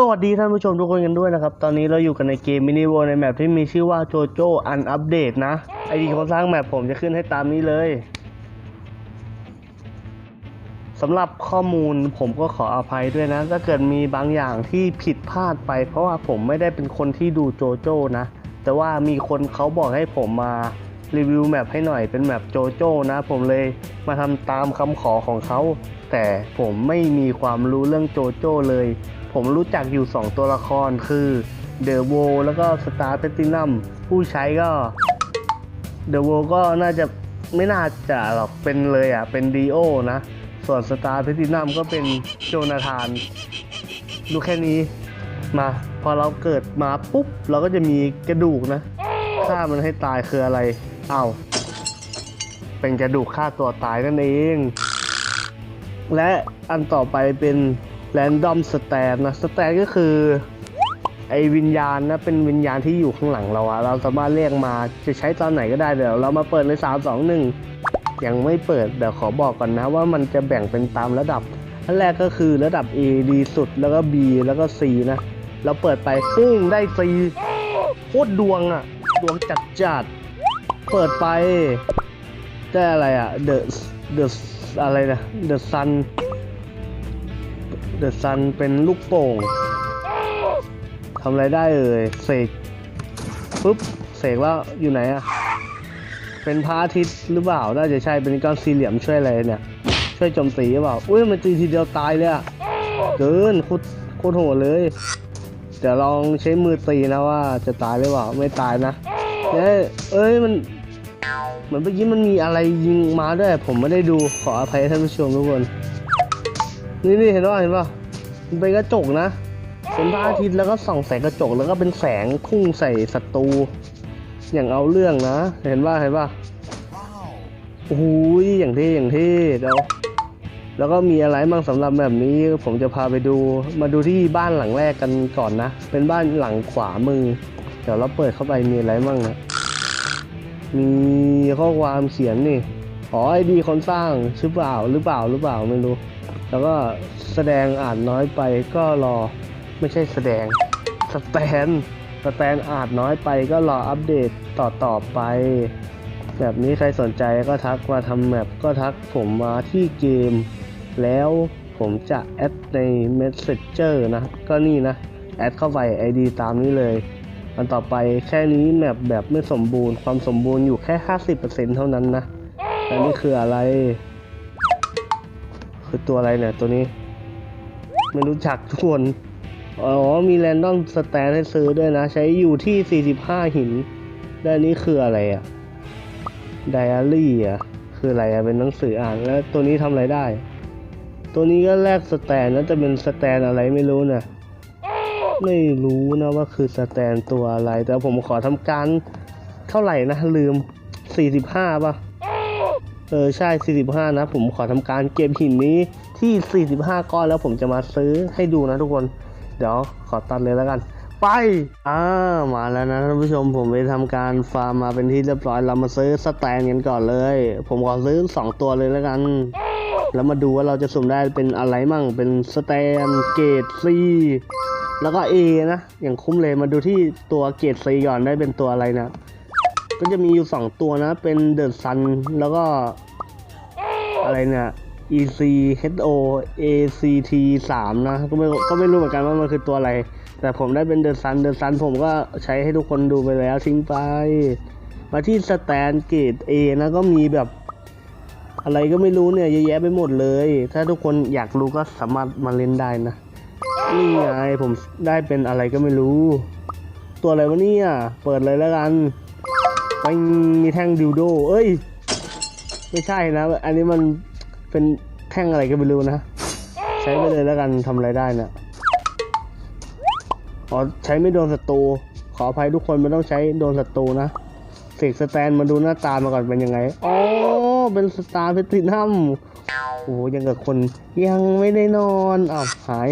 สวัสดีท่านผู้ชมทุกคนกันด้วยนะครับ ตอนนี้เราอยู่กันในเกมมินิ w วในแมปที่มีชื่อว่าโจโจอันอัปเดตนะ ไอดีคนสร้างแมปผมจะขึ้นให้ตามนี้เลยสำหรับข้อมูลผมก็ขออภัยด้วยนะ ถ้าเกิดมีบางอย่างที่ผิดพลาดไป เพราะว่าผมไม่ได้เป็นคนที่ดูโจโจนะ แต่ว่ามีคนเขาบอกให้ผมมารีวิวแมปให้หน่อยเป็นแมปโจโจนะ ผมเลยมาทำตามคำขอของเขา แต่ผมไม่มีความรู้เรื่องโจโจเลย ผมรู้จักอยู่ 2 ตัวละครคือเดอะโวแล้วก็สตาร์เพตินัมผู้ใช้ก็เดอะโวก็น่าจะไม่น่าจะหรอกเป็นเลยอะ เป็นดีโอนะ ส่วนสตาร์เพตินัมก็เป็นโจนาธาน ดูแค่นี้มา พอเราเกิดมาปุ๊บ เราก็จะมีกระดูกนะฆ่ามันให้ตายคืออะไรเอ้าเป็นกระดูกฆ่าตัวตายนั่นเอง และอันต่อไปเป็น Random Stand นะ Stand ก็คือไอวิญญาณนะเป็นวิญญาณที่อยู่ข้างหลังเราอะเราสามารถเรียกมาจะใช้ตอนไหนก็ได้เดี๋ยวเรามาเปิดใน3 2 1ยังไม่เปิดเดี๋ยวขอบอกก่อนนะว่ามันจะแบ่งเป็นตามระดับอันแรกก็คือระดับ A ดีสุดแล้วก็ B แล้วก็ C นะเราเปิดไปปุ้งได้ C โคตรดวงอะดวงจัดจัดเปิดไปได้อะไรอะ The The อะไรนะ The Sun เดอะซันเป็นลูกโป่งทำอะไรได้เอ่ยเสกปุ๊บเสกแล้วอยู่ไหนอะเป็นพระอาทิตย์หรือเปล่าน่าจะใช่เป็นก้อนสี่เหลี่ยมช่วยอะไรเนี่ย ช่วยโจมตีหรือเปล่าอุ้ยมันตีทีเดียวตายเลยอะเกินโคตรโคตรโหดเลยเดี๋ยวลองใช้มือตีนะว่าจะตายหรือเปล่าไม่ตายนะเอ้ยเอ้ยมันเหมือนเมื่อกี้มันมีอะไรยิงมาด้วย ผมไม่ได้ดูขออภัยท่านผู้ชมทุกคน นี่นี่เห็นป่ะเห็นป่ะมันเป็นกระจกนะเป็นพระอาทิตย์แล้วก็ส่องแสงกระจกแล้วก็เป็นแสงพุ่งใส่ศัตรูอย่างเอาเรื่องนะ เห็นป่ะเห็นป่ะโอ้โหอย่างเท่อย่างเท่เดี๋ยวแล้วก็มีอะไรบ้างสำหรับแบบนี้ ผมจะพาไปดูมาดูที่บ้านหลังแรกกันก่อนนะ เป็นบ้านหลังขวามือเดี๋ยวเราเปิดเข้าไปมีอะไรบ้างนะมีข้อความเขียนนี่อ๋อไอดีคนสร้างหรือเปล่าหรือเปล่าหรือเปล่าไม่รู้ แล้วก็แสดงอ่านน้อยไปก็รอไม่ใช่แสดงสแตนสแตนอ่านน้อยไปก็รออัปเดตต่อต่อไป แบบนี้ใครสนใจก็ทักมาทำแมปก็ทักผมมาที่เกม แล้วผมจะแอดใน Messenger นะ ก็นี่นะ แอดเข้าไป ID ตามนี้เลยอันต่อไปแค่นี้แมปแบบไม่สมบูรณ์ความสมบูรณ์อยู่แค่ 50%เท่านั้นนะและนี่คืออะไร คือตัวอะไรเนี่ย ตัวนี้ ไม่รู้จักทุกคน อ๋อ มีแรนดอมสแตนให้ซื้อด้วยนะ ใช้อยู่ที่ 45 หินและอันนี้คืออะไรอะไดอารี่อะคืออะไรอะเป็นหนังสืออ่านแล้วตัวนี้ทำอะไรได้ ตัวนี้ก็แลกสแตนแล้วจะเป็นสแตนอะไรไม่รู้นะไม่รู้นะว่าคือสแตนตัวอะไร แต่ผมขอทำการเท่าไหร่นะลืม 45ป่ะ เออใช่ 45 นะ ผมขอทำการเก็บหินนี้ที่ 45 ก้อนแล้วผมจะมาซื้อให้ดูนะทุกคน เดี๋ยวขอตัดเลยแล้วกัน ไป อ่า มาแล้วนะท่านผู้ชม ผมไปทำการฟาร์มมาเป็นที่เรียบร้อย เรามาซื้อสแตนกันก่อนเลย ผมขอซื้อ 2 ตัวเลยแล้วกัน แล้วมาดูว่าเราจะสุ่มได้เป็นอะไรมั่ง เป็นสแตนเกรด C แล้วก็ A นะ อย่างคุ้มเลย มาดูที่ตัวเกรด C ก่อนได้เป็นตัวอะไรนะ ก็จะมีอยู่สองตัวนะ เป็นเดอะซันแล้วก็ อะไรเนี่ย EC HO ACT 3นะก็ไม่ก็ไม่รู้เหมือนกันว่ามันคือตัวอะไร แต่ผมได้เป็นเดอะซันเดอะซันผมก็ใช้ให้ทุกคนดูไปแล้วทิ้งไป มาที่สแตนเกต A นะก็มีแบบ อะไรก็ไม่รู้เนี่ยเยอะแยะไปหมดเลย ถ้าทุกคนอยากรู้ก็สามารถมาเล่นได้นะ นี่ไงผมได้เป็นอะไรก็ไม่รู้ ตัวอะไรวะเนี่ย เปิดเลยแล้วกัน ไปมีแท่งดิวโด เอ้ย ไม่ใช่นะ อันนี้มันเป็นแท่งอะไรก็ไม่รู้นะ ใช้ไปเลยแล้วกันทำอะไรได้นะอ๋อใช้ไม่โดนศัตรู ขออภัยทุกคนไม่ต้องใช้โดนศัตรูนะเสกสแตนมาดูหน้าตามาก่อนเป็นยังไง อ๋อ เป็นสตาร์เพตินัมโอ้ยังกับคนยังไม่ได้นอนอ้าวหาย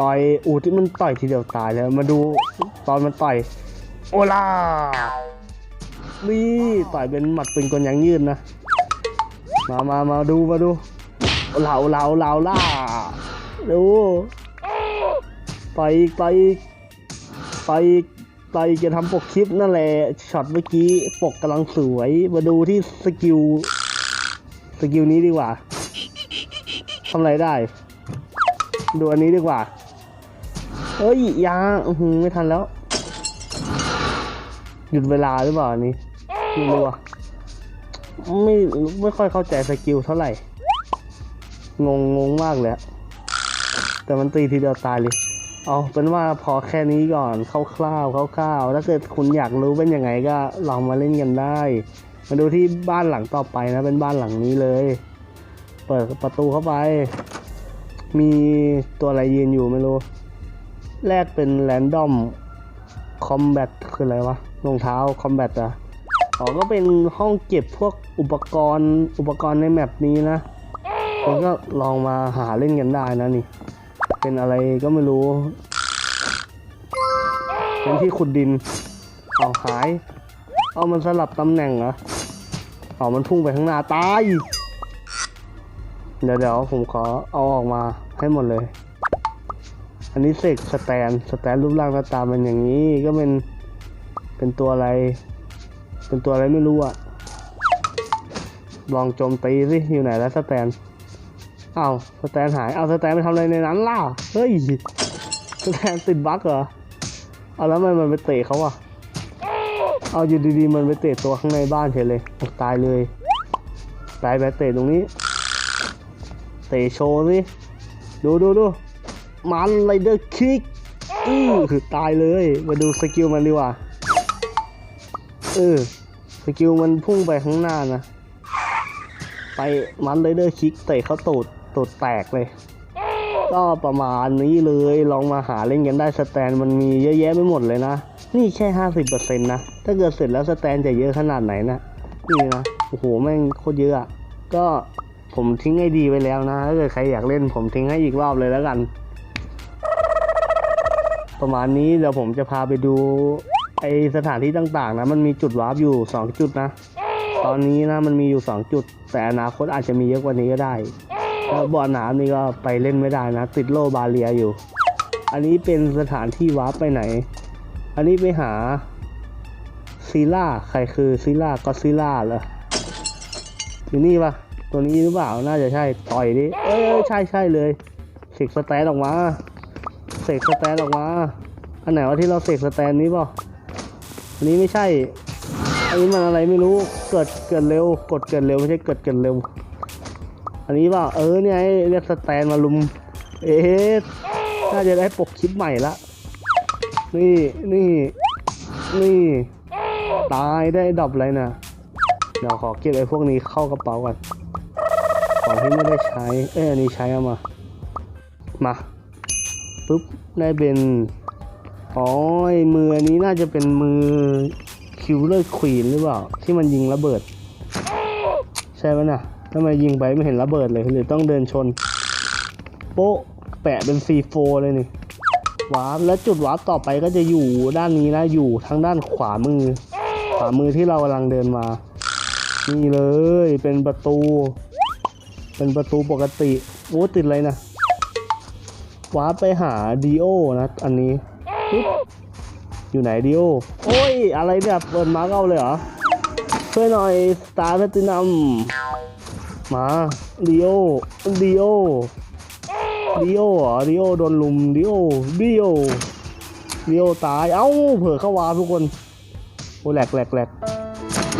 ต่อยอูที่มันต่อยทีเดียวตายแล้ว มาดูตอนมันต่อย โอลานี่ต่อยเป็นหมัดปืนกลยางยืดนะ มามามาดูมาดูโอลาโอลาโอลาโอลาดูต่อยอีกต่อยอีกต่อยอีกต่อยอีกจะทำปกคลิปนั่นแหละช็อตเมื่อกี้ปกกำลังสวย มาดูที่สกิลสกิลนี้ดีกว่าทำอะไรได้ ดูอันนี้ดีกว่าเฮ้ยยาอือไม่ทันแล้ว หยุดเวลาหรือเปล่าอันนี้ไม่รู้อะไม่ไม่ค่อยเข้าใจสกิลเท่าไหร่ งงงงมากเลยอะแต่มันตีทีเดียวตายเลย เอาเป็นว่าพอแค่นี้ก่อนคร่าวๆคร่าวๆถ้าเกิดคุณอยากรู้เป็นยังไงก็ลองมาเล่นกันได้ มาดูที่บ้านหลังต่อไปนะ เป็นบ้านหลังนี้เลย เปิดประตูเข้าไป มีตัวอะไรยืนอยู่ไม่รู้ แรกเป็นแรนดอมคอมแบทคืออะไรวะ รองเท้าคอมแบทอะอ๋อก็เป็นห้องเก็บพวกอุปกรณ์อุปกรณ์ในแมปนี้นะคุณก็ลองมาหาเล่นกันได้นะนี่ เป็นอะไรก็ไม่รู้เป็นที่ขุดดินเอาหาย เอามันสลับตำแหน่งเหรอเอามันพุ่งไปข้างหน้าตาย เดี๋ยวเดี๋ยวผมขอเอาออกมาให้หมดเลย อันนี้เสกสแตน สแตนรูปร่างหน้าตาเป็นอย่างนี้ก็เป็น เป็นตัวอะไร เป็นตัวอะไรไม่รู้อะลองโจมตีสิอยู่ไหนแล้วสแตนเอ้าสแตนหาย เอาสแตนไปทำอะไรในนั้นล่ะ เฮ้ย สแตนติดบั๊กเหรอ เอาแล้วทำไมมันไปเตะเขาอะเอาอยู่ดีๆมันไปเตะตัวข้างในบ้านเฉยเลย ตายเลย ตายไปเตะตรงนี้ เตะโชว์สิ ดูดูดูมันไรเดอร์คิก อือตายเลย มาดูสกิลมันดีกว่า เออสกิลมันพุ่งไปข้างหน้านะ ไปมันไรเดอร์คิกเตะเขาตูดตูดแตกเลย ก็ประมาณนี้เลยลองมาหาเล่นกันได้สแตนมันมีเยอะแยะไปหมดเลยนะ นี่แค่ห้าสิบเปอร์เซ็นต์นะ ถ้าเกิดเสร็จแล้วสแตนจะเยอะขนาดไหนนะนี่นะโอ้โหแม่งโคตรเยอะอะก็ผมทิ้งให้ดีไว้แล้วนะถ้าเกิดใครอยากเล่นผมทิ้งให้อีกรอบเลยแล้วกัน ประมาณนี้เดี๋ยวผมจะพาไปดู ไอสถานที่ต่างๆนะมันมีจุดวาร์ปอยู่สองจุดนะ ตอนนี้นะมันมีอยู่สองจุด แต่อนาคตอาจจะมีเยอะกว่านี้ก็ได้แล้วบ่อน้ำนี่ก็ไปเล่นไม่ได้นะ ติดโลบาเรียอยู่ อันนี้เป็นสถานที่วาร์ปไปไหน อันนี้ไปหาซีล่าใครคือซีล่าก็ซีล่าเหรออยู่นี่ปะตัวนี้หรือเปล่าน่าจะใช่ต่อยดิเอ้ยใช่ใช่เลยเสกสแตนออกมาเสกสแตนออกมาอันไหนวะที่เราเสกสแตนนี้เปล่า อันนี้ไม่ใช่ อันนี้มันอะไรไม่รู้ เกิดเกิดเร็ว กดเกิดเร็วไม่ใช่เกิดเกิดเร็ว อันนี้เปล่าเออเนี่ยไอ้เรียกสแตนมาลุม เอ๊ะน่าจะได้ปกคลิปใหม่ละ นี่นี่นี่ตายได้ดรอปอะไรนะเดี๋ยวขอเก็บไอ้พวกนี้เข้ากระเป๋าก่อนของที่ไม่ได้ใช้ เอ้ยอันนี้ใช้เอามา มาปุ๊บได้เป็น อ๋อไอมืออันนี้น่าจะเป็นมือคิวเลอร์ควีนหรือเปล่า ที่มันยิงระเบิด ใช่ไหมน่ะทำไมยิงไปไม่เห็นระเบิดเลยหรือต้องเดินชน โป๊ะแปะเป็นซีโฟเลยนี่วาร์ปแล้วจุดวาร์ปต่อไปก็จะอยู่ด้านนี้นะอยู่ทางด้านขวามือ ขวามือที่เรากำลังเดินมา นี่เลยเป็นประตู เป็นประตูปกติโอ้ติดอะไรนะวาร์ปไปหาดีโอนะ อันนี้ ปึ๊บอยู่ไหนดีโอโอ้ย อะไรเนี่ยเปิดมาร์กเอาเลยเหรอช่วยหน่อยสตาร์แพตินัมมาดีโอดีโอดีโอเหรอดีโอโดนลุมดีโอดีโอดีโอตายเอ้าเผื่อเข้าวาทุกคนโอ้แหลกแหลกแหลก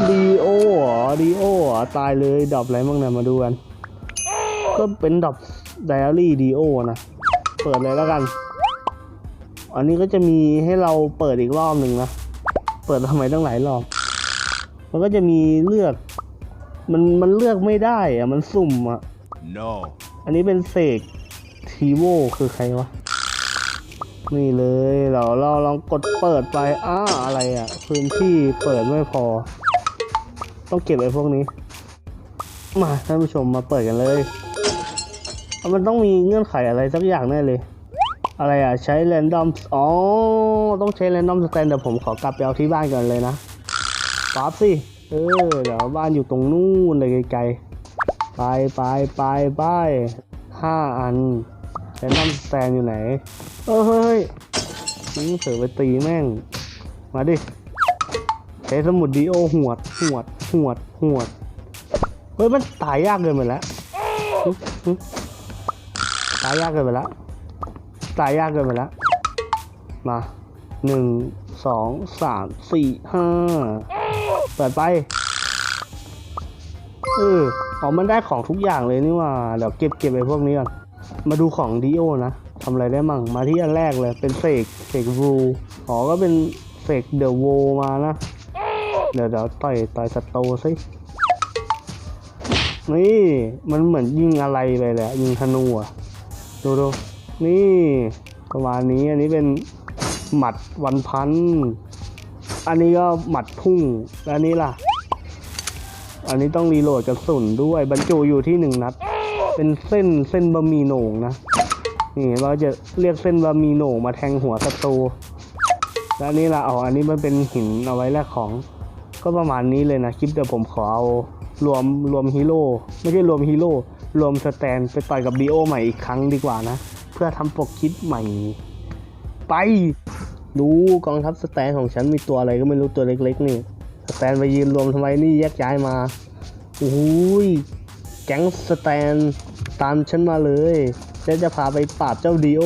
ดีโอเหรอดีโอเหรอตายเลยดรอปอะไรบ้างเนี่ยมาดูกัน ก็เป็นดรอปไดอารี่ดีโอนะ เปิดเลยแล้วกัน อันนี้ก็จะมีให้เราเปิดอีกรอบหนึ่งนะ เปิดทำไมตั้งหลายรอบ มันก็จะมีเลือก มันมันเลือกไม่ได้อะมันสุ่มอะ No. อันนี้เป็นเสกทีโวคือใครวะ นี่เลยเราเราลองกดเปิดไป อ้าอะไรอะพื้นที่เปิดไม่พอ ต้องเก็บไอ้พวกนี้ มาท่านผู้ชมมาเปิดกันเลยเอามันต้องมีเงื่อนไขอะไรสักอย่างแน่เลย อะไรอะ ใช้แรนดอมอ๋อ ต้องใช้แรนดอมสแตนเดี๋ยวผมขอกลับไปเอาที่บ้านก่อนเลยนะปั๊บสิ เออ เดี๋ยวบ้านอยู่ตรงนู้นเลยไกลๆ ไปไปไปไปห้าอันใช้แรนดอมสแตนอยู่ไหน เออเฮ้ยนี่เสือไปตีแม่ง มาดิ ใช้สมุดดีโอหวด หวด หวด หวด เฮ้ย มันตายยากเกินไปแล้วตายยากเกินไปแล้ว ตายยากเกินไปแล้ว มาหนึ่งสองสามสี่ห้าเปิดไปเอออ๋อมันได้ของทุกอย่างเลยนี่ว่า เดี๋ยวเก็บเก็บไอ้พวกนี้ก่อน มาดูของดีโอนะทำอะไรได้มั่ง มาที่อันแรกเลย เป็นเสกเสกรูอ๋อก็เป็นเสกเดอะโวมานะ เดี๋ยวเดี๋ยวต่อยต่อยสโตสินี่ มันเหมือนยิงอะไรไปเลยอะยิงธนูอะดูดู นี่ประมาณนี้อันนี้เป็นหมัดวันพัน อันนี้ก็หมัดพุ่งแล้วนี้ล่ะ อันนี้ต้องรีโหลดกระสุนด้วยบรรจุอยู่ที่หนึ่งนัด เป็นเส้นเส้นบะหมี่โหน่งนะ นี่เราจะเรียกเส้นบะหมี่โหน่งมาแทงหัวศัตรูแล้วนนี้ล่ะอ๋ออันนี้มันเป็นหินเอาไว้แลกของ ก็ประมาณนี้เลยนะคลิปเดี๋ยวผมขอเอารวมรวมฮีโร่ไม่ใช่รวมฮีโร่รวมสแตนไปต่อยกับดีโอใหม่อีกครั้งดีกว่านะ เพื่อทำปกคลิปใหม่ ไปดูกองทัพสแตนของฉันมีตัวอะไรก็ไม่รู้ตัวเล็กๆนี่สแตนไปยืนรวมทำไมนี่แยกย้ายมาโอ้ยแก๊งสแตนตามฉันมาเลยฉันจะพาไปปราบเจ้าดีโอ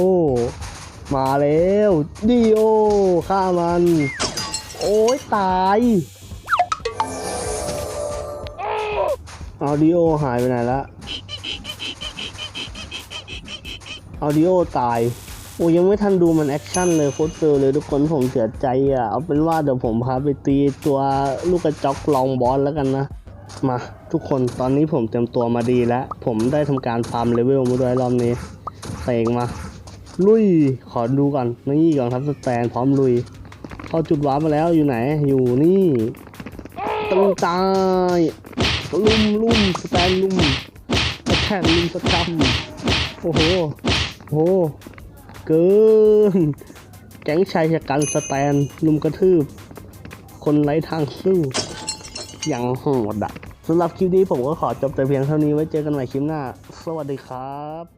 มาแล้วดีโอฆ่ามัน โอ้ยตายเอาดีโอหายไปไหนละ เอาดีโอตาย โอ้ยังไม่ทันดูมันแอคชั่นเลยโคตรเฟลเลยทุกคนผมเสียใจอะ เอาเป็นว่าเดี๋ยวผมพาไปตีตัวลูกกระจอกลองบอสแล้วกันนะ มาทุกคนตอนนี้ผมเตรียมตัวมาดีแล้ว ผมได้ทำการฟาร์มเลเวลมาด้วยรอบนี้เสกมา ลุย ขอดูก่อนนี่ก่อนครับสแตนพร้อมลุย เข้าจุดวาร์ปมาแล้วอยู่ไหน อยู่นี่ตึงตายลุ่มลุ่มสแตนลุ่มแตนลุ่มสกรัมโอ้โห โอ้เกินแก๊งชายชะกันสแตนลุมกระทืบ คนไร้ทางสู้อย่างโหดอะสำหรับคลิปนี้ผมก็ขอจบแต่เพียงเท่านี้ไว้เจอกันใหม่คลิปหน้า สวัสดีครับ